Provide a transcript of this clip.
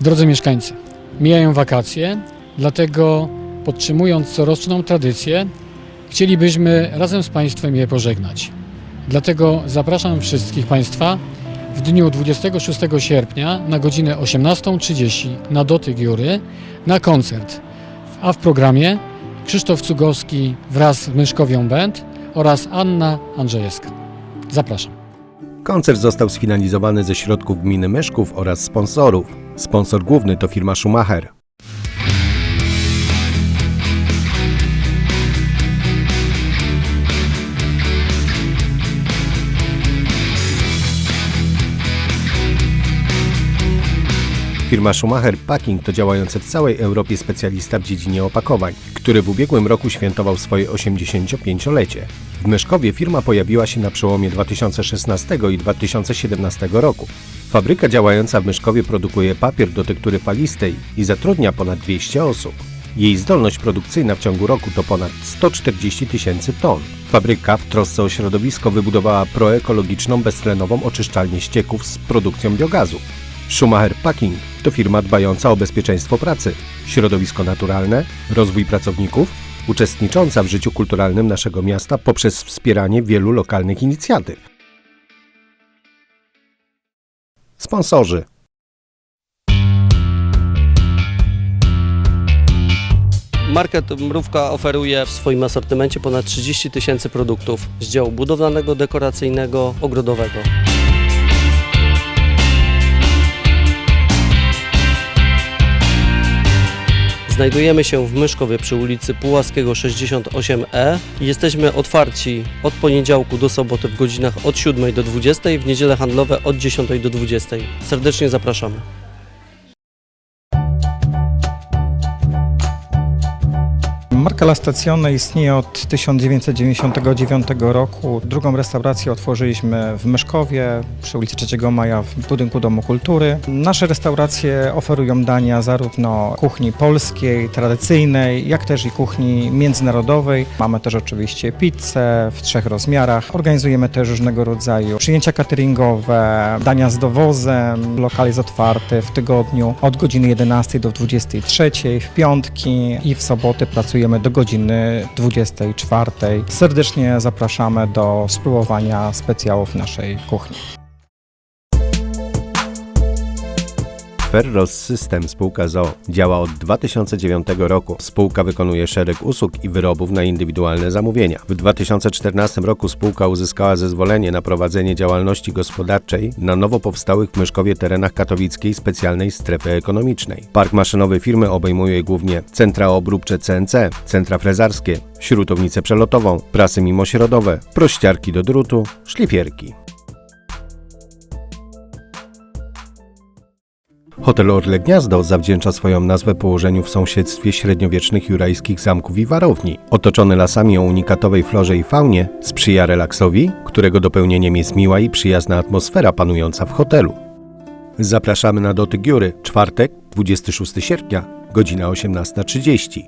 Drodzy mieszkańcy, mijają wakacje, dlatego podtrzymując coroczną tradycję, chcielibyśmy razem z Państwem je pożegnać. Dlatego zapraszam wszystkich Państwa w dniu 26 sierpnia na godzinę 18.30 na Dotyk Jury na koncert, a w programie Krzysztof Cugowski wraz z Myszkowią Band oraz Anna Andrzejewska. Zapraszam. Koncert został sfinalizowany ze środków gminy Myszków oraz sponsorów. Sponsor główny to firma Schumacher. Firma Schumacher Packing to działający w całej Europie specjalista w dziedzinie opakowań, który w ubiegłym roku świętował swoje 85-lecie. W Myszkowie firma pojawiła się na przełomie 2016 i 2017 roku. Fabryka działająca w Myszkowie produkuje papier do tektury falistej i zatrudnia ponad 200 osób. Jej zdolność produkcyjna w ciągu roku to ponad 140 tysięcy ton. Fabryka w trosce o środowisko wybudowała proekologiczną, beztlenową oczyszczalnię ścieków z produkcją biogazu. Schumacher Packing to firma dbająca o bezpieczeństwo pracy, środowisko naturalne, rozwój pracowników, uczestnicząca w życiu kulturalnym naszego miasta poprzez wspieranie wielu lokalnych inicjatyw. Sponsorzy Market Mrówka oferuje w swoim asortymencie ponad 30 tysięcy produktów z działu budowlanego, dekoracyjnego, ogrodowego. Znajdujemy się w Myszkowie przy ulicy Pułaskiego 68E. Jesteśmy otwarci od poniedziałku do soboty w godzinach od 7 do 20, w niedziele handlowe od 10 do 20. Serdecznie zapraszamy. Marka La Stazione istnieje od 1999 roku. Drugą restaurację otworzyliśmy w Myszkowie przy ulicy 3 Maja w budynku Domu Kultury. Nasze restauracje oferują dania zarówno kuchni polskiej, tradycyjnej, jak też i kuchni międzynarodowej. Mamy też oczywiście pizzę w trzech rozmiarach. Organizujemy też różnego rodzaju przyjęcia cateringowe, dania z dowozem. Lokal jest otwarty w tygodniu od godziny 11 do 23, w piątki i w soboty pracujemy do godziny 24. Serdecznie zapraszamy do spróbowania specjałów naszej kuchni. Ferros System spółka ZO działa od 2009 roku. Spółka wykonuje szereg usług i wyrobów na indywidualne zamówienia. W 2014 roku spółka uzyskała zezwolenie na prowadzenie działalności gospodarczej na nowo powstałych w Myszkowie terenach katowickiej specjalnej strefy ekonomicznej. Park maszynowy firmy obejmuje głównie centra obróbcze CNC, centra frezarskie, śrutownicę przelotową, prasy mimośrodowe, prościarki do drutu, szlifierki. Hotel Orle Gniazdo zawdzięcza swoją nazwę położeniu w sąsiedztwie średniowiecznych jurajskich zamków i warowni. Otoczony lasami o unikatowej florze i faunie, sprzyja relaksowi, którego dopełnieniem jest miła i przyjazna atmosfera panująca w hotelu. Zapraszamy na dotyk Jury, czwartek, 26 sierpnia, godzina 18.30.